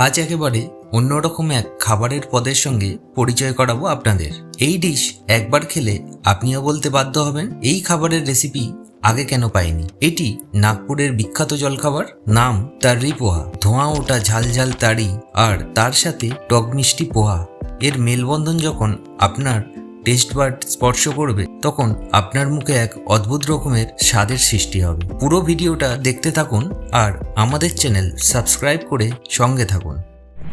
আজ একেবারে অন্যরকম এক খাবারের পদের সঙ্গে পরিচয় করাবো আপনাদের। এই ডিশ একবার খেলে আপনিও বলতে বাধ্য হবেন, এই খাবারের রেসিপি আগে কেন পাইনি? এটি নাগপুরের বিখ্যাত জলখাবার, নাম তার পোহা ধোঁয়া ওটা ঝাল ঝাল তাড়ি আর তার সাথে টক মিষ্টি পোহা। এর মেলবন্ধন যখন আপনার টেস্ট বার্ড স্পর্শ করবে, তখন আপনার মুখে এক অদ্ভুত রকমের স্বাদের সৃষ্টি হবে। পুরো ভিডিওটা দেখতে থাকুন আর আমাদের চ্যানেল সাবস্ক্রাইব করে সঙ্গে থাকুন।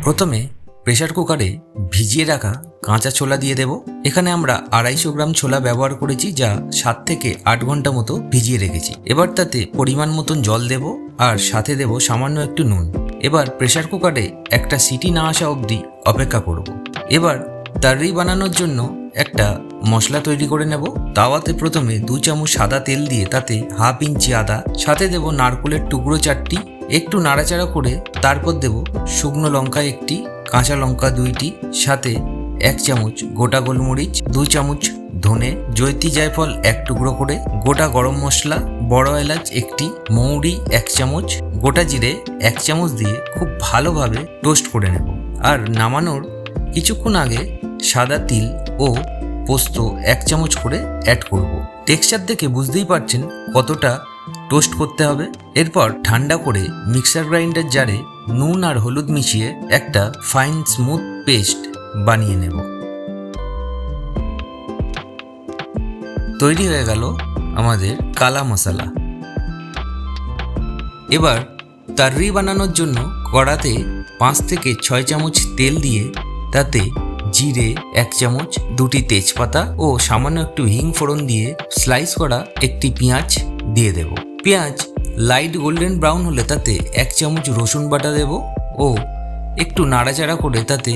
প্রথমে প্রেসার কুকারে ভিজিয়ে রাখা কাঁচা ছোলা দিয়ে দেব। এখানে আমরা আড়াইশো গ্রাম ছোলা ব্যবহার করেছি, যা সাত থেকে আট ঘণ্টা মতো ভিজিয়ে রেখেছি। এবার তাতে পরিমাণ মতন জল দেব আর সাথে দেব সামান্য একটু নুন। এবার প্রেসার কুকারে একটা সিটি না আসা অবধি অপেক্ষা করব। এবার তার্রি বানানোর জন্য একটা মশলা তৈরি করে নেব। তাওয়াতে প্রথমে দু চামচ সাদা তেল দিয়ে তাতে হাফ ইঞ্চি আদা, সাথে দেব নারকোলের টুকরো চারটি, একটু নাড়াচাড়া করে তারপর দেব শুকনো লঙ্কা একটি, কাঁচা লঙ্কা দুইটি, সাথে এক চামচ গোটা গোলমরিচ, দু চামচ ধনে, জৈতি জায়ফল এক টুকরো করে, গোটা গরম মশলা, বড় এলাচ একটি, মৌরি এক চামচ, গোটা জিরে এক চামচ দিয়ে খুব ভালোভাবে টোস্ট করে নেব। আর নামানোর কিছুক্ষণ আগে সাদা তিল ও পোস্ত এক চামচ করে অ্যাড করব। টেক্সচার দেখে বুঝতেই পারছেন কতটা টোস্ট করতে হবে। এরপর ঠান্ডা করে মিক্সার গ্রাইন্ডার জারে নুন আর হলুদ মিশিয়ে একটা ফাইন স্মুথ পেস্ট বানিয়ে নেব। তৈরি হয়ে গেল আমাদের কালা মশলা। এবার তার্রি বানানোর জন্য কড়াতে পাঁচ থেকে ছয় চামচ তেল দিয়ে তাতে জিরে এক চামচ, দুটি তেজপাতা ও সামান্য একটু হিং ফোড়ন দিয়ে স্লাইস করা একটি পেঁয়াজ দিয়ে দেব। পেঁয়াজ লাইট গোল্ডেন ব্রাউন হলে তাতে এক চামচ রসুন বাটা দেব ও একটু নাড়াচাড়া করে তাতে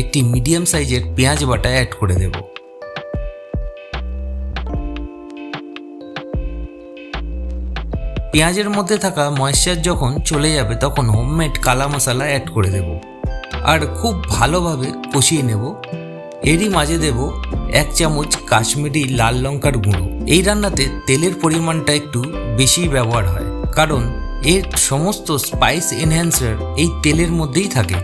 একটি মিডিয়াম সাইজের পেঁয়াজ বাটা অ্যাড করে দেব। পেঁয়াজের মধ্যে থাকা ময়েশ্চার যখন চলে যাবে, তখন হোমমেড কালা মশলা অ্যাড করে দেব। আর খুব ভালোভাবে কষিয়ে নেব। এরই মাঝে দেব এক চামচ কাশ্মীরি লাল লঙ্কার গুঁড়ো। এই রান্নাতে তেলের পরিমাণটা একটু বেশি ব্যবহার হয়, কারণ এর সমস্ত স্পাইস এনহ্যান্সার এই তেলের মধ্যেই থাকে।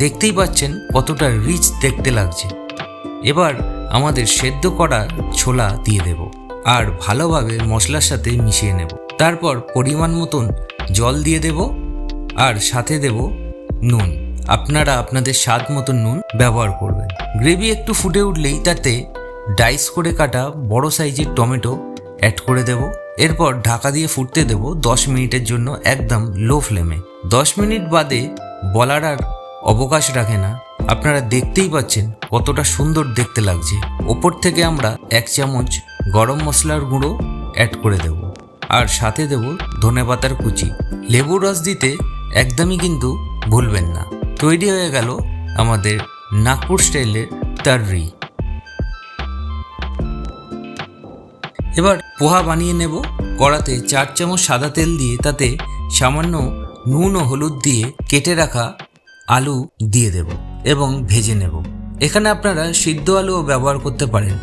দেখতেই পাচ্ছেন কতটা রিচ দেখতে লাগছে। এবার আমাদের সেদ্ধ করা ছোলা দিয়ে দেব আর ভালোভাবে মশলার সাথে মিশিয়ে নেব। তারপর পরিমাণ মতন জল দিয়ে দেব। আর সাথে দেব নুন। আপনারা আপনাদের স্বাদ মতো নুন ব্যবহার করবেন। গ্রেভি একটু ফুটে উঠলেই তাতে ডাইস করে কাটা বড় সাইজের টমেটো অ্যাড করে দেব। এরপর ঢাকা দিয়ে ফুটতে দেব দশ মিনিটের জন্য একদম লো ফ্লেমে দশ মিনিট বাদে বলার আর অবকাশ রাখে না। আপনারা দেখতেই পাচ্ছেন কতটা সুন্দর দেখতে লাগছে। ওপর থেকে আমরা এক চামচ গরম মশলার গুঁড়ো অ্যাড করে দেব। আর সাথে দেব ধনেপাতার কুচি। লেবুর রস দিতে একদমই কিন্তু ভুলবেন না। তৈরি হয়ে গেল আমাদের নাগপুর স্টাইলের তার্রি এবার পোহা বানিয়ে নেব। কড়াতে চার চামচ সাদা তেল দিয়ে তাতে সামান্য নুন ও হলুদ দিয়ে কেটে রাখা আলু দিয়ে দেব এবং ভেজে নেব। এখানে আপনারা সিদ্ধ আলুও ব্যবহার করতে পারেন।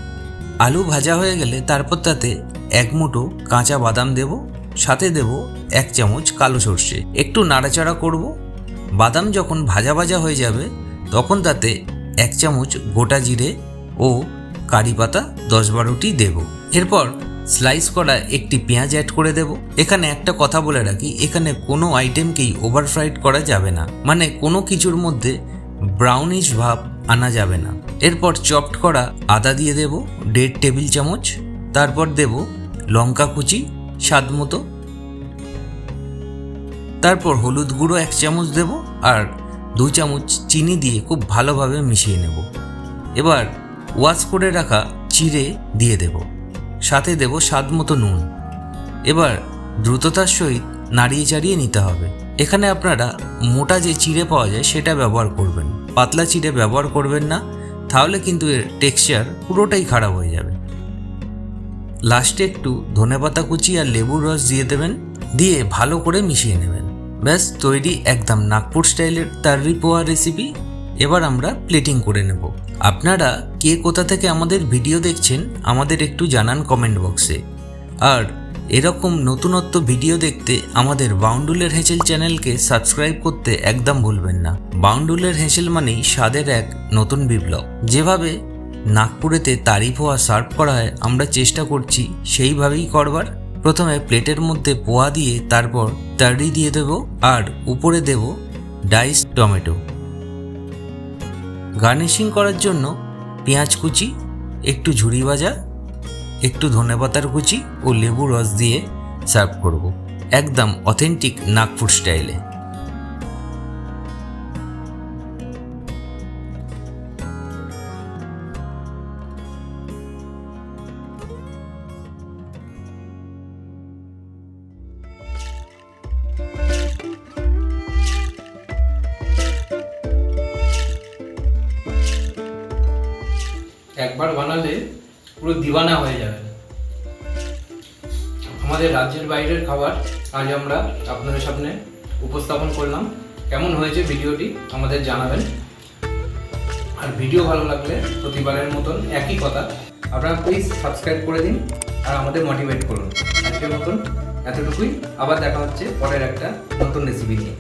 আলু ভাজা হয়ে গেলে তারপর তাতে এক মুঠো কাঁচা বাদাম দেব। সাথে দেব এক চামচ কালো সর্ষে। একটু নাড়াচাড়া করব। বাদাম যখন ভাজা ভাজা হয়ে যাবে, তখন তাতে এক চামচ গোটা জিরে ও কারি পাতা দশ বারোটি দেব। এরপর স্লাইস করা একটি পেঁয়াজ অ্যাড করে দেব। এখানে একটা কথা বলে রাখি, এখানে কোনো আইটেমকেই ওভার ফ্রাইড করা যাবে না। মানে কোনো কিছুর মধ্যে ব্রাউনিশ ভাব আনা যাবে না। এরপর চপড করা আদা দিয়ে দেব, দেড় টেবিল চামচ। তারপর দেব লঙ্কা কুচি স্বাদ মতো তারপর হলুদ গুঁড়ো এক চামচ দেব আর দু চামচ চিনি দিয়ে খুব ভালোভাবে মিশিয়ে নেব। এবার ওয়াশ করে রাখা চিড়ে দিয়ে দেব। সাথে দেব স্বাদ মতো নুন। এবার দ্রুততার সহিত নাড়িয়ে চাড়িয়ে নিতে হবে। এখানে আপনারা মোটা যে চিড়ে পাওয়া যায় সেটা ব্যবহার করবেন। পাতলা চিড়ে ব্যবহার করবেন না, তাহলে কিন্তু এর টেক্সচার পুরোটাই খারাপ হয়ে যাবে। লাস্টে একটু ধনেপাতা কুচি আর লেবুর রস দিয়ে দেবেন, দিয়ে ভালো করে মিশিয়ে নেবেন। ব্যাস, তৈরি একদম নাগপুর স্টাইলের তার্রি পোয়া রেসিপি এবার আমরা প্লেটিং করে নেব। আপনারা কে কোথা থেকে আমাদের ভিডিও দেখছেন, আমাদের একটু জানান কমেন্ট বক্সে আর এরকম নতুনত্ব ভিডিও দেখতে আমাদের বাউন্ডুলের হেঁচেল চ্যানেলকে সাবস্ক্রাইব করতে একদম ভুলবেন না। বাউন্ডুলের হেঁচেল মানেই স্বাদের এক নতুন বিপ্লব। যেভাবে নাগপুরেতে তারিফ হওয়া সার্ভ করা হয় আমরা চেষ্টা করছি সেইভাবেই করবার। প্রথমে প্লেটের মধ্যে পোয়া দিয়ে তারপর তাড়ি দিয়ে দেব আর উপরে দেব ডাইস টমেটো। গার্নিশিং করার জন্য পেঁয়াজ কুচি, একটু ঝুড়ি ভাজা, একটু ধনেপাতার কুচি ও লেবু রস দিয়ে সার্ভ করব। একদম অথেন্টিক নাগপুর স্টাইলে। একবার বানালে পুরো দিওয়ানা হয়ে যাবে। আমাদের রাজ্যের বাইরের খাবার আজ আমরা আপনাদের সামনে উপস্থাপন করলাম। কেমন হয়েছে ভিডিওটি আমাদের জানাবেন। আর ভিডিও ভালো লাগলে প্রতিবারের মতন একই কথা। আপনারা প্লিজ সাবস্ক্রাইব করে দিন আর আমাদের মোটিভেট করুন। আজকের মতন এতটুকুই। আবার দেখা হচ্ছে পরের একটা নতুন রেসিপি নিয়ে।